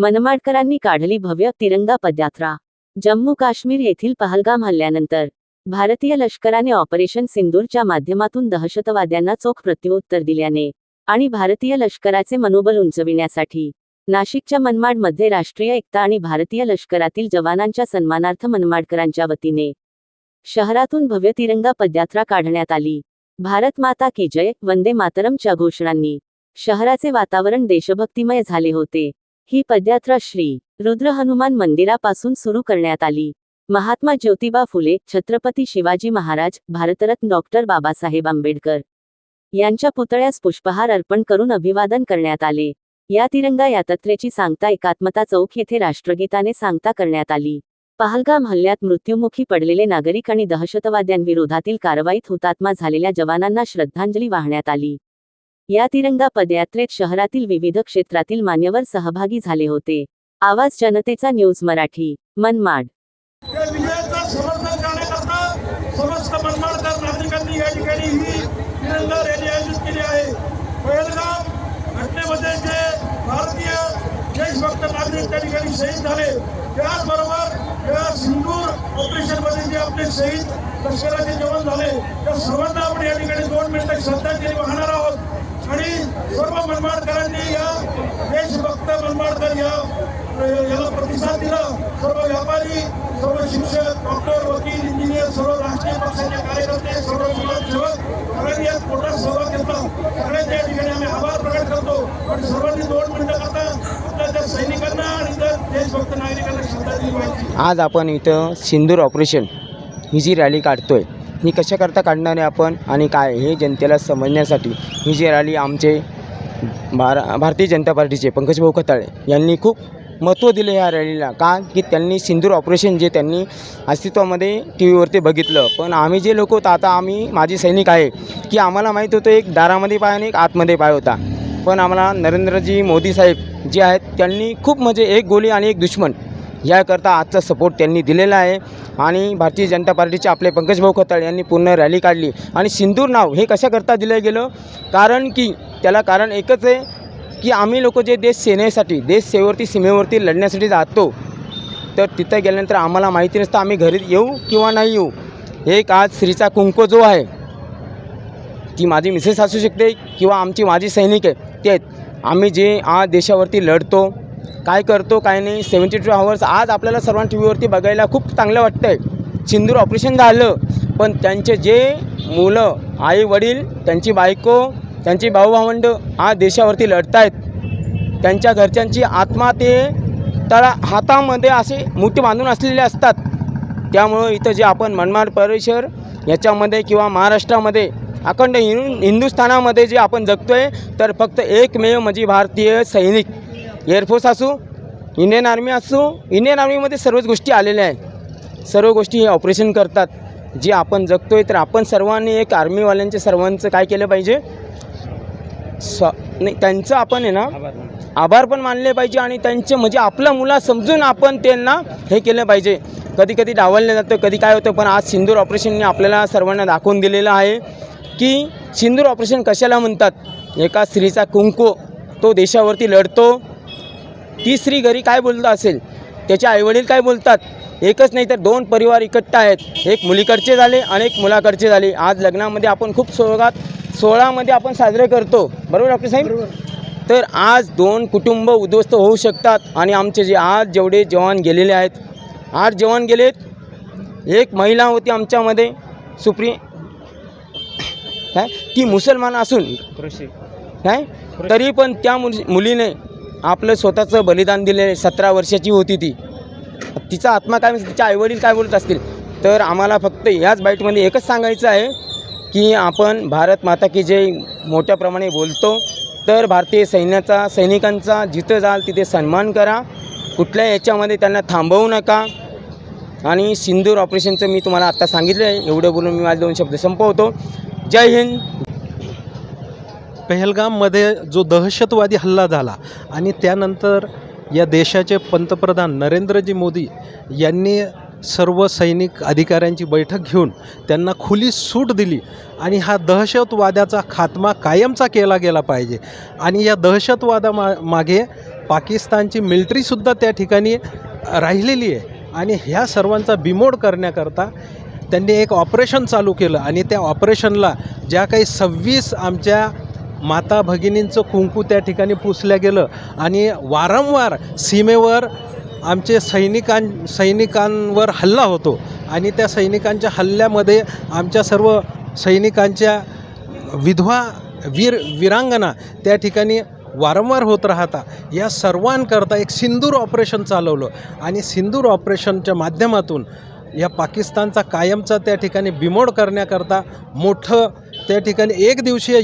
मनमाडकरांनी काढली भव्य तिरंगा पदयात्रा. जम्मू काश्मीर येथील पहलगाम हल्ल्यानंतर भारतीय लष्कराने ऑपरेशन सिंदूरच्या माध्यमातून दहशतवाद्यांना चोख प्रत्युत्तर दिल्याने आणि भारतीय लष्कराचे मनोबल उंचविण्यासाठी नाशिकच्या मनमाडमध्ये राष्ट्रीय एकता आणि भारतीय लष्करातील जवानांच्या सन्मानार्थ मनमाडकरांच्या वतीने शहरातून भव्य तिरंगा पदयात्रा काढण्यात आली. भारत माता की जय वंदे मातरमच्या घोषणांनी शहराचे वातावरण देशभक्तिमय झाले होते. ही पदयात्रा श्री रुद्र हनुमान मंदिरापासून सुरू करण्यात आली. महात्मा ज्योतिबा फुले छत्रपती शिवाजी महाराज भारतरत्न डॉक्टर बाबासाहेब आंबेडकर यांच्या पुतळ्यास पुष्पहार अर्पण करून अभिवादन करण्यात आले. या तिरंगा यात्रेची सांगता एकात्मता चौक येथे राष्ट्रगीताने सांगता करण्यात आली. पहलगाम हल्ल्यात मृत्युमुखी पडलेले नागरिक आणि दहशतवाद्यांविरोधातील कारवाईत हुतात्मा झालेल्या जवानांना श्रद्धांजली वाहण्यात आली. या तिरंगा पदयात्रेत शहरातील विविध क्षेत्रातील मान्यवर सहभागी झाले होते. आवाज जनतेचा न्यूज मराठी मनमाड. समस्त मनमाडकर नागरिकांनी या ठिकाणी ही तिरंगा रॅली आयोजित केली आहे. पहिलगाम घटनेमध्ये जे भारतीय देशभक्त नागरिक त्या ठिकाणी शहीद झाले त्याचबरोबर या सिंदूर ऑपरेशनमध्ये जे आपले शहीद लष्कराचे जवान झाले त्या सर्वांना आपण या ठिकाणी दोन मिनिटं श्रद्धांजली वाहणार सर्व मनमाडकरांनी या देशभक्त मनमाडकर या याला प्रतिसाद दिला. सर्व व्यापारी सर्व शिक्षक डॉक्टर वकील इंजिनियर सर्व राष्ट्रीय पक्षाचे कार्यकर्ते सर्व समाजसेवक सगळ्यांनी यात मोठा सहभाग घेतला. सगळ्यांच्या या ठिकाणी आम्ही आभार प्रकट करतो. पण सर्वांनी दोन मिनिटं करता आपल्या त्या सैनिकांना आणि त्या देशभक्त नागरिकांना श्रद्धांजली व्हायची आज आपण इथं सिंदूर ऑपरेशन ही जी रॅली काढतोय ही कशाकरता काढणार आहे आपण आणि काय हे जनतेला समजण्यासाठी ही जी रॅली आमचे भार भारतीय जनता पार्टीचे पंकजभाऊ खताळे यांनी खूप महत्त्व दिले ह्या रॅलीला. का की त्यांनी सिंदूर ऑपरेशन जे त्यांनी अस्तित्वामध्ये टी व्हीवरती बघितलं. पण आम्ही जे लोक होतो आता आम्ही माझे सैनिक आहे की आम्हाला माहीत होतं एक दारामध्ये पाय आणि एक आतमध्ये पाय होता. पण आम्हाला नरेंद्रजी मोदी साहेब जे आहेत त्यांनी खूप म्हणजे एक गोली आणि एक दुश्मन याकरता आजचा सपोर्ट त्यांनी दिलेला आहे. आणि भारतीय जनता पार्टीचे आपले पंकजभाऊ खताळ यांनी पूर्ण रॅली काढली. आणि सिंदूर नाव हे कशाकरता दिलं गेलं? कारण की त्याला कारण एकच आहे की आम्ही लोक जे देश सेनेसाठी देश सेवेवरती सीमेवरती लढण्यासाठी जातो तर तिथं गेल्यानंतर आम्हाला माहिती नसतं आम्ही घरी येऊ किंवा नाही येऊ. एक आज स्त्रीचा कुंको जो आहे ती माझी मिसेस असू शकते किंवा आमची माझी सैनिक आहे ते आम्ही जे आज देशावरती लढतो काय करतो काय नाही सेवन्टी टू आवर्स आज आपल्याला सर्वांना टी व्हीवरती बघायला खूप चांगलं वाटतं आहे सिंदूर ऑपरेशन झालं पण त्यांचे जे मुलं आई वडील त्यांची बायको त्यांची भाऊभावंड आज देशावरती लढत आहेत त्यांच्या घरच्यांची आत्मा ते तळा हातामध्ये असे मुठी बांधून असलेले असतात. त्यामुळं इथं जे आपण मनमाड परिसर याच्यामध्ये किंवा महाराष्ट्रामध्ये अखंड हिंदू हिंदुस्थानामध्ये जे आपण जगतो आहे तर फक्त एकमेव म्हणजे भारतीय सैनिक. एअरफोर्स असू इंडियन आर्मी असू इंडियन आर्मीमध्ये सर्वच गोष्टी आलेल्या आहेत. सर्व गोष्टी हे ऑपरेशन करतात. जे आपण जगतो आहे तर आपण सर्वांनी एक आर्मीवाल्यांचे सर्वांचं काय केलं पाहिजे? स नाही त्यांचं आपण आहे ना आभार पण मानले पाहिजे आणि त्यांचे म्हणजे आपलं मुला समजून आपण त्यांना हे केलं पाहिजे. कधी कधी डावललं जातं कधी काय होतं पण आज सिंदूर ऑपरेशनने आपल्याला सर्वांना दाखवून दिलेलं आहे की सिंदूर ऑपरेशन कशाला म्हणतात? एका स्त्रीचा कुंकू तो देशावरती लढतो. ती स्त्री घरी काय बोलत असेल? त्याचे आईवडील काय बोलतात? एकच नाही तर दोन परिवार इकट्ठा आहेत. एक मुलीकडचे झाले आणि एक मुलाकडचे झाले. आज लग्नामध्ये आपण खूप सोळात सोहळामध्ये आपण साजरे करतो. बरोबर डॉक्टर साहेब? तर आज दोन कुटुंब उद्ध्वस्त होऊ शकतात आणि आमचे जे आज जेवढे जवान गेलेले आहेत आठ जवान गेलेत. एक महिला होती आमच्यामध्ये सुप्री काय? ती मुसलमान असून काय? तरी पण त्या मुली मुलीने आपलं स्वतःचं बलिदान दिले सतरा वर्षाची होती ती. तिचा आत्मा काय तिच्या आईवडील काय बोलत असतील? तर आम्हाला फक्त ह्याच बाईटमध्ये एकच सांगायचं आहे की आपण भारत माता की जय मोठ्या प्रमाणे बोलतो तर भारतीय सैन्याचा सैनिकांचा जिथं जाल तिथे सन्मान करा. कुठल्या याच्यामध्ये त्यांना थांबवू नका. आणि सिंदूर ऑपरेशनचं मी तुम्हाला आत्ता सांगितलं आहे. एवढं बोलून मी माझे दोन शब्द संपवतो. जय हिंद. पहलगाममध्ये जो दहशतवादी हल्ला झाला आणि त्यानंतर या देशाचे पंतप्रधान नरेंद्रजी मोदी यांनी सर्व सैनिक अधिकाऱ्यांची बैठक घेऊन त्यांना खुली सूट दिली आणि हा दहशतवादाचा खात्मा कायमचा केला गेला पाहिजे. आणि या दहशतवादा मा मागे पाकिस्तानची मिल्ट्रीसुद्धा त्या ठिकाणी राहिलेली आहे. आणि ह्या सर्वांचा बिमोड करण्याकरता त्यांनी एक ऑपरेशन चालू केलं आणि त्या ऑपरेशनला ज्या काही सव्वीस आमच्या माता भगिनींचं कुंकू त्या ठिकाणी पुसल्या गेलं आणि वारंवार सीमेवर आमचे सैनिकां सैनिकांवर हल्ला होतो आणि त्या सैनिकांच्या हल्ल्यामध्ये आमच्या सर्व सैनिकांच्या विधवा वीर वीरांगना त्या ठिकाणी वारंवार होत राहता. या सर्वांकरता एक सिंदूर ऑपरेशन चालवलं आणि सिंदूर ऑपरेशनच्या माध्यमातून या पाकिस्तानचा कायमचा त्या ठिकाणी बिमोड करण्याकरता मोठं त्या ठिकाणी एक दिवसीय